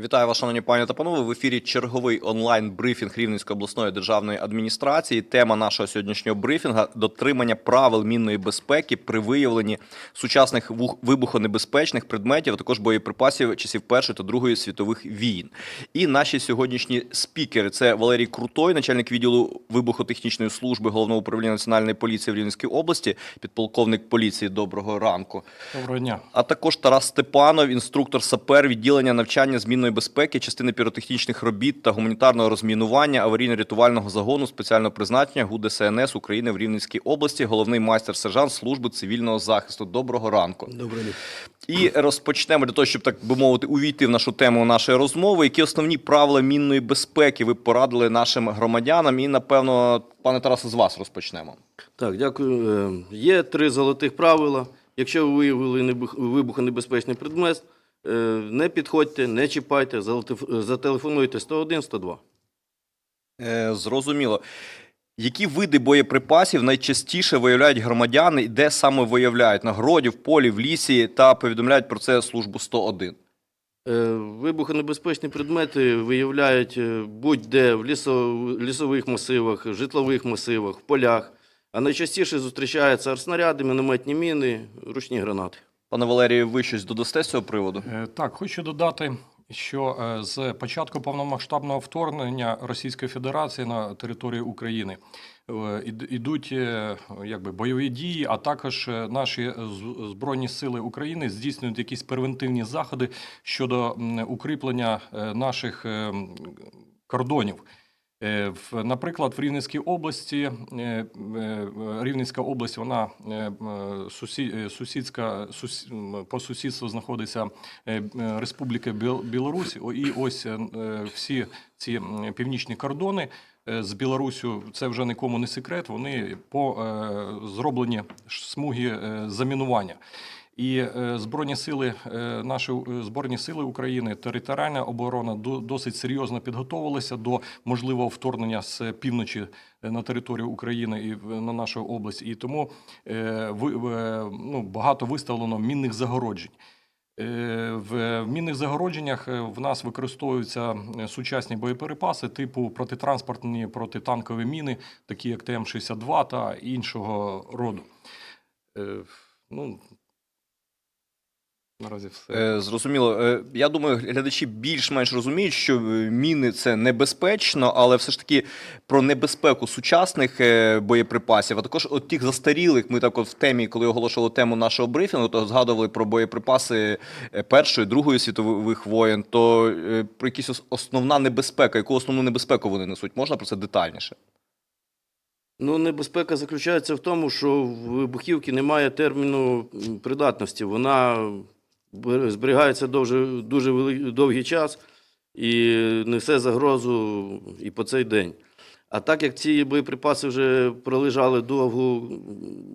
Вітаю вас, шановні пані та панове. В ефірі черговий онлайн-брифінг Рівненської обласної державної адміністрації. Тема нашого сьогоднішнього брифінга дотримання правил мінної безпеки при виявленні сучасних вибухонебезпечних предметів, а також боєприпасів часів Першої та Другої світових війн. І наші сьогоднішні спікери це Валерій Крутой, начальник відділу вибухотехнічної служби головного управління національної поліції в Рівненській області, підполковник поліції. Доброго ранку. Доброго дня. А також Тарас Степанов, інструктор сапер відділення навчання змінної безпеки, частини піротехнічних робіт та гуманітарного розмінування аварійно-рятувального загону спеціального призначення ГУ ДСНС України в Рівненській області, головний майстер-сержант служби цивільного захисту. Доброго ранку. Добрий день. І розпочнемо для того, щоб так би мовити, увійти в нашу тему нашої розмови. Які основні правила мінної безпеки ви порадили нашим громадянам? І напевно, пане Тарасе, з вас розпочнемо. Так, дякую. Е, Є три золотих правила. Якщо ви виявили вибухонебезпечний предмет, не підходьте, не чіпайте, зателефонуйте 101, 102. Е, зрозуміло. Які види боєприпасів найчастіше виявляють громадяни і де саме виявляють? На городі, в полі, в лісі та повідомляють про це службу 101? Е, Вибухонебезпечні предмети виявляють е, будь-де в лісо- лісових масивах, житлових масивах, в полях. А найчастіше зустрічаються артснаряди, мінометні міни, ручні гранати. Пане Валерію, ви щось додасте з цього приводу? Е, Так, хочу додати, що е, з початку повномасштабного вторгнення Російської Федерації на територію України е, ідуть якби бойові дії, а також наші збройні сили України здійснюють якісь превентивні заходи щодо укріплення наших е, кордонів. Е, Наприклад, в Рівненській області е, е, Рівненська область, вона сусі- сусідська сус- по сусідству знаходиться Республіка Біл- Білорусь. І ось всі ці північні кордони з Білоруссю, це вже нікому не секрет. Вони по зроблені смуги замінування. І е, збройні сили е, наші е, збройні сили України, територіальна оборона до- досить серйозно підготовилися до можливого вторгнення з півночі на територію України і на нашу область. І тому ну, багато виставлено мінних загороджень. В мінних загородженнях в нас використовуються сучасні боєприпаси типу протитранспортні, протитанкові міни, такі як ТМ-62 та іншого роду. Ну, наразі все. Е, зрозуміло. Е, я думаю, глядачі більш-менш розуміють, що е, міни це небезпечно, але все ж таки про небезпеку сучасних боєприпасів, а також от тих застарілих. Ми так от в темі, коли оголошували тему нашого брифінгу, то згадували про боєприпаси Першої, Другої світових воєн. То про якісь основна небезпека, яку основну небезпеку вони несуть? Можна про це детальніше? Ну, небезпека заключається в тому, що в вибухівки немає терміну придатності. Вона бер- зберігається дуже, дуже довгий час і несе загрозу і по цей день. А так як ці боєприпаси вже пролежали довгу,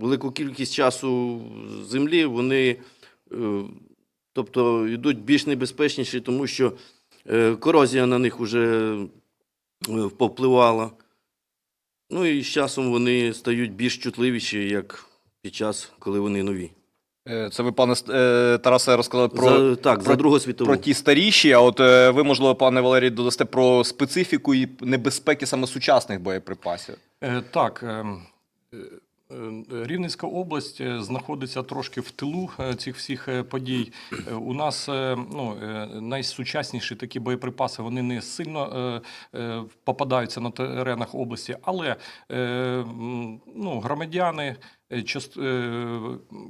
велику кількість часу в землі, вони е, тобто, йдуть більш небезпечніші, тому що е, корозія на них вже е, повпливала. Ну і з часом вони стають більш чутливіші, як під час, коли вони нові. Е, Це ви, пане С- е, Тарасе, розказали про, за, так, про- за Другу світову. про ті старіші. А от е, ви, можливо, пане Валерій, додасте про специфіку і небезпеки саме сучасних боєприпасів. Так, ем, Рівненська область знаходиться трошки в тилу цих всіх подій. У нас ну, найсучасніші такі боєприпаси вони не сильно попадаються на теренах області, але ну, громадяни. Е, е,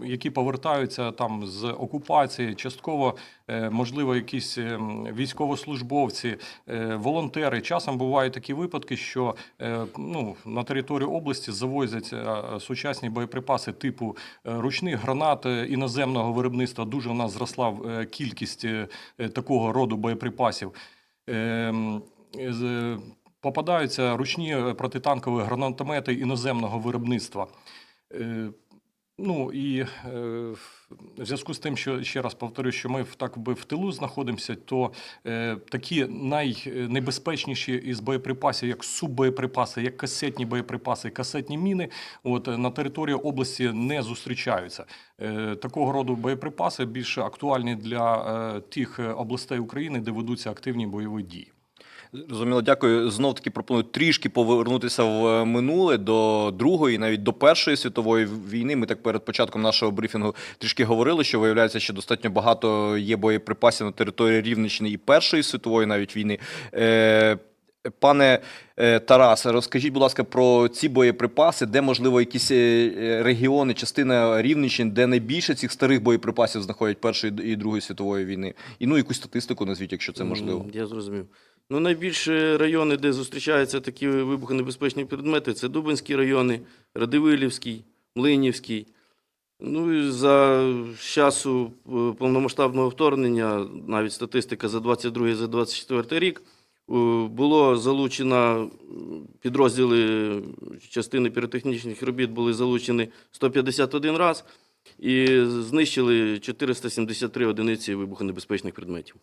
які повертаються там з окупації, частково, е, можливо, якісь військовослужбовці, волонтери. Часом бувають такі випадки, що ну, на територію області завозять сучасні боєприпаси типу ручних гранат іноземного виробництва. Дуже у нас зросла кількість такого роду боєприпасів. Попадаються ручні протитанкові гранатомети іноземного виробництва. Е, Ну і е, в зв'язку з тим, що ще раз повторю, що ми в так би в тилу знаходимося, то е, такі найнебезпечніші із боєприпасів, як суббоєприпаси, як касетні боєприпаси, касетні міни, от на території області не зустрічаються. Такого роду боєприпаси більш актуальні для тих областей України, де ведуться активні бойові дії. Зрозуміло, дякую. Знов таки пропоную трішки повернутися в минуле до Другої, навіть до Першої світової війни. Ми так перед початком нашого брифінгу трішки говорили, що виявляється, що достатньо багато є боєприпасів на території Рівненщини і Першої світової навіть війни. Е, Пане е, Тарасе, розкажіть, будь ласка, про ці боєприпаси, де можливо якісь е, регіони, частина Рівненщини, де найбільше цих старих боєприпасів знаходять Першої і Другої світової війни. І ну якусь статистику назвіть, якщо це можливо. Я зрозумів. Ну, найбільше райони, де зустрічаються такі вибухонебезпечні предмети, це Дубинські райони, Радивилівський, Млинівський. Ну і за часу е, повномасштабного вторгнення, навіть статистика за 22 за 24 рік, е, було залучено підрозділи частини піротехнічних робіт були залучені 151 раз і знищили 473 одиниці вибухонебезпечних предметів.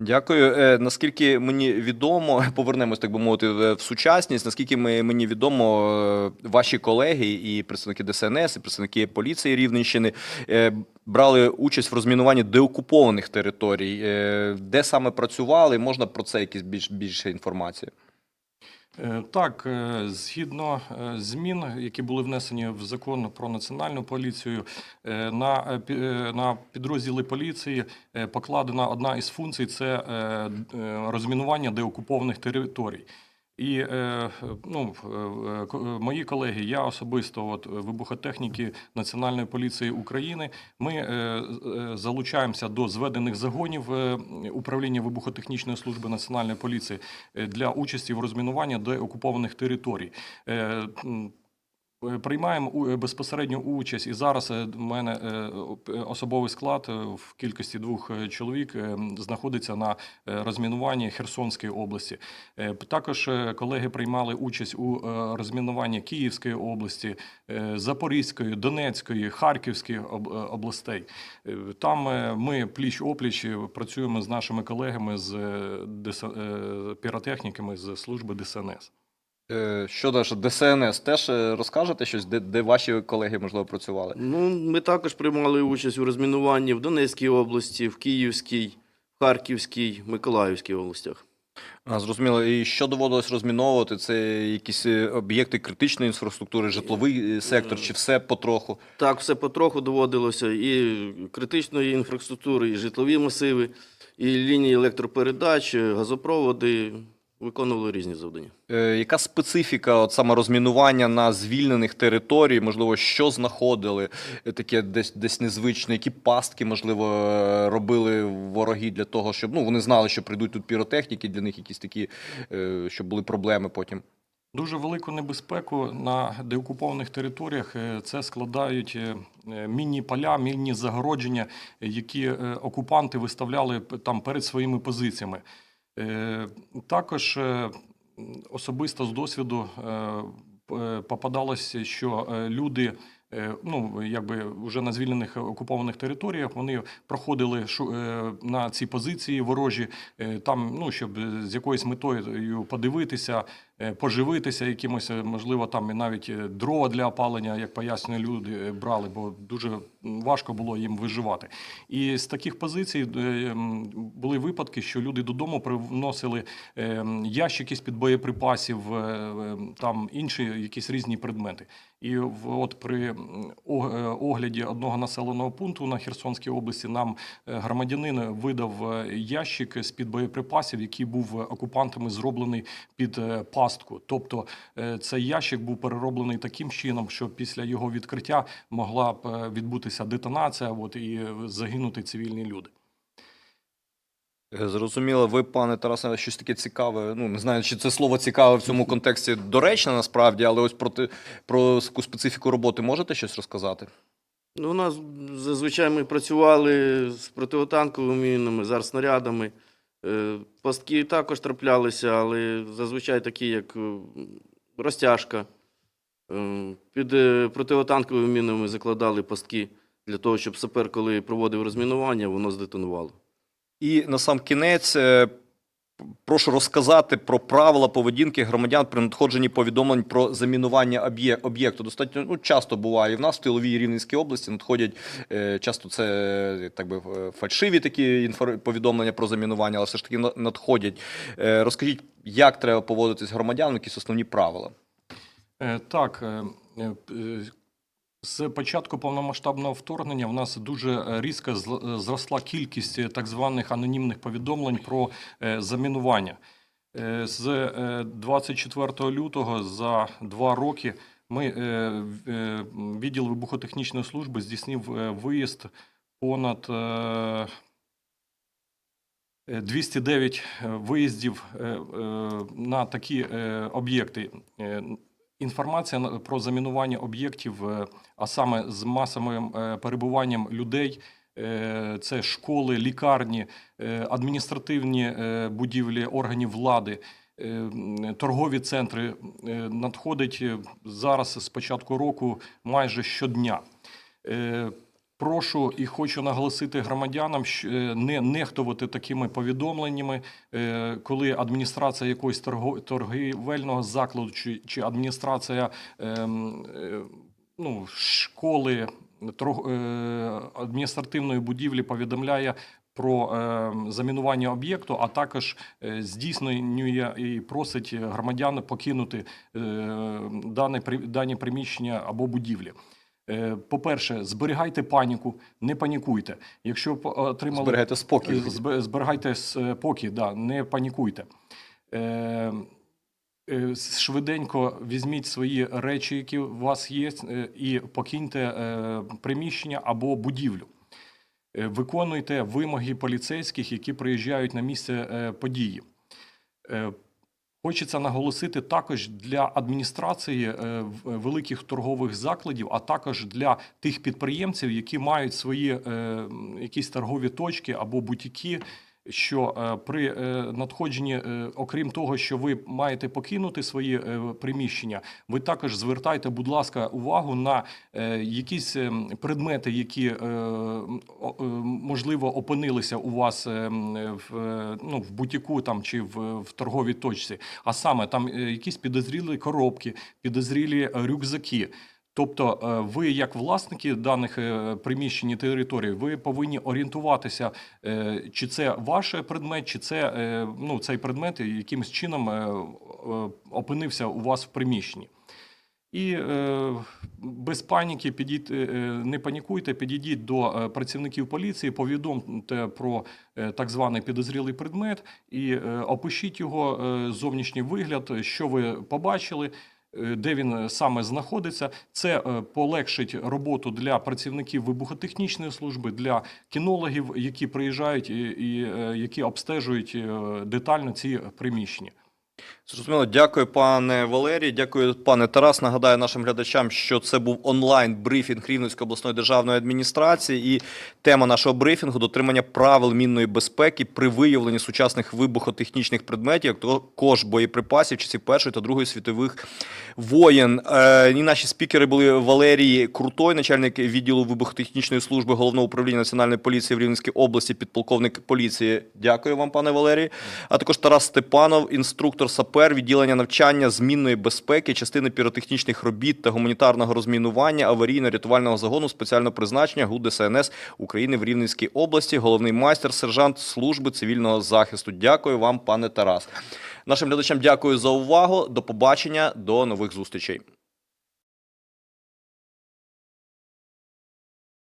Дякую. Е, Наскільки мені відомо, повернемось, так би мовити, в сучасність. Наскільки мені відомо, е, ваші колеги і представники ДСНС, і представники поліції Рівненщини е, брали участь в розмінуванні деокупованих територій. Де саме працювали? Можна про це якісь більш більше інформації? Е, Так, е, згідно е, змін, які були внесені в закон про національну поліцію, на, на підрозділи поліції покладена одна із функцій це розмінування деокупованих територій. І е, ну, е, е, мої колеги, я особисто, от вибухотехніки Національної поліції України, ми залучаємося до зведених загонів управління вибухотехнічної служби Національної поліції для участі в розмінуванні деокупованих територій. Е, Приймаємо е, безпосередню участь, і зараз е, в мене особовий склад в кількості двох чоловік знаходиться на розмінуванні Херсонської області. Також колеги приймали участь у розмінуванні Київської області, Запорізької, Донецької, Харківської областей. Там ми пліч-опліч е, працюємо з нашими колегами з піротехніками з служби ДСНС. Е, Щодо ДСНС, теж е, розкажете щось, де, де ваші колеги можливо працювали? Ну, ми також приймали участь у розмінуванні в Донецькій області, в Київській, Харківській, Миколаївській областях. А, зрозуміло. І що доводилось розміновувати? Це якісь е, об'єкти критичної інфраструктури, житловий сектор, чи все потроху? Так, все потроху доводилося і критичної інфраструктури, і житлові масиви, і лінії електропередач, газопроводи. Виконували різні завдання. Е, Яка специфіка от саме розмінування на звільнених територій? Можливо, що знаходили е, таке десь десь незвичне, які пастки, можливо, е, робили вороги для того, щоб ну вони знали, що прийдуть тут піротехніки, для них якісь такі, е, щоб були проблеми потім. Дуже велику небезпеку на деокупованих територіях е, це складають е, е, мінні поля, мінні загородження, е, які окупанти виставляли там перед своїми позиціями. Е, Також е, особисто з досвіду е, попадалося, що люди. Ну, якби вже на звільнених окупованих територіях вони проходили на ці позиції ворожі, там, ну, щоб з якоюсь метою подивитися, поживитися якимось, е, можливо, там і навіть е, дрова для опалення, як пояснює люди, е, брали, бо дуже важко було їм виживати. І з таких позицій е, були випадки, що люди додому привносили е, ящики з-під боєприпасів, е, е, там інші якісь різні предмети. І от при е, огляді одного населеного пункту на Херсонській області нам е, громадянин видав е, ящик з-під боєприпасів, який був окупантами зроблений під е, пастку. Тобто е, цей ящик був перероблений таким чином, що після його відкриття могла б е, відбутися детонація, от і е, загинути цивільні люди. Зрозуміло, ви, пане Тарасе, щось таке цікаве. Ну не знаю, чи це слово цікаве в цьому контексті доречне насправді, але ось про, те- про таку специфіку роботи можете щось розказати? Ну, у нас зазвичай ми працювали з противотанковими мінами, з артснарядами. Е, Пастки також траплялися, але зазвичай такі, як е, розтяжка, Е, Під противотанковими мінами закладали пастки для того, щоб сапер, коли проводив розмінування, воно здетонувало. І на сам кінець прошу розказати про правила поведінки громадян при надходженні повідомлень про замінування об'єкту. Достатньо ну, часто буває і в нас в тиловій Рівненській області надходять е, часто це е, так би е, фальшиві такі повідомлення про замінування, але все ж таки надходять. Розкажіть, як треба поводитись громадянам, якісь основні правила? Так, з початку повномасштабного вторгнення в нас дуже е, різко е, зросла кількість е, так званих анонімних повідомлень про замінування. З е, 24 лютого за два роки ми відділ вибухотехнічної служби здійснив виїзд понад е, е, 209 виїздів на такі об'єкти. Інформація про замінування об'єктів, е, а саме з масовим е, перебуванням людей, е, це школи, лікарні, адміністративні будівлі органів влади, торгові центри, надходить зараз з початку року майже щодня. Прошу і хочу наголосити громадянам, що е, не нехтувати такими повідомленнями, е, коли адміністрація якогось торго- торгівельного закладу чи, чи адміністрація е, ну, школи адміністративної будівлі повідомляє про е, замінування об'єкту, а також е, здійснює і просить громадян покинути е, дане, дані приміщення або будівлі. Е, По-перше, зберігайте паніку, не панікуйте. Якщо отримали Зберігайте спокій. Зберігайте спокій, да, не панікуйте. Е, е, Швиденько візьміть свої речі, які у вас є, е, і покиньте е, приміщення або будівлю. Е, Виконуйте вимоги поліцейських, які приїжджають на місце е, події. Е, Хочеться наголосити також для адміністрації е, в- великих торгових закладів, а також для тих підприємців, які мають свої е, якісь торгові точки або бутіки. Що е, при е, надходженні, е, окрім того, що ви маєте покинути свої приміщення, ви також звертайте, будь ласка, увагу на якісь предмети, які можливо опинилися у вас в, ну, в бутіку там чи в, в торговій точці. А саме там якісь підозрілі коробки, підозрілі рюкзаки. Тобто, е, ви, як власники даних е, приміщень і територій, ви повинні орієнтуватися, е, чи це ваш предмет, чи це ну, цей предмет якимось чином опинився у вас в приміщенні. І без паніки підійти, не панікуйте, підійдіть до працівників поліції, повідомте про так званий підозрілий предмет і опишіть його зовнішній вигляд, що ви побачили. Е, Де він саме знаходиться, це е, полегшить роботу для працівників вибухотехнічної служби, для кінологів, які приїжджають і, е, які обстежують е, детально ці приміщення. Зрозуміло, дякую, пане Валерій. Дякую, пане Тарас. Нагадаю нашим глядачам, що це був онлайн брифінг Рівненської обласної державної адміністрації. І тема нашого брифінгу дотримання правил мінної безпеки при виявленні сучасних вибухотехнічних предметів, як також боєприпасів часів Першої та Другої світових воєн. Е, і наші спікери були Валерій Крутой, начальник відділу вибухотехнічної служби головного управління національної поліції в Рівненській області, підполковник поліції. Дякую вам, пане Валерій. А також Тарас Степанов, інструктор САПЕР, відділення навчання змінної безпеки, частини піротехнічних робіт та гуманітарного розмінування аварійно-рятувального загону спеціального призначення ГУ ДСНС України в Рівненській області, головний майстер, сержант служби цивільного захисту. Дякую вам, пане Тарас. Нашим глядачам дякую за увагу. До побачення, до нових зустрічей.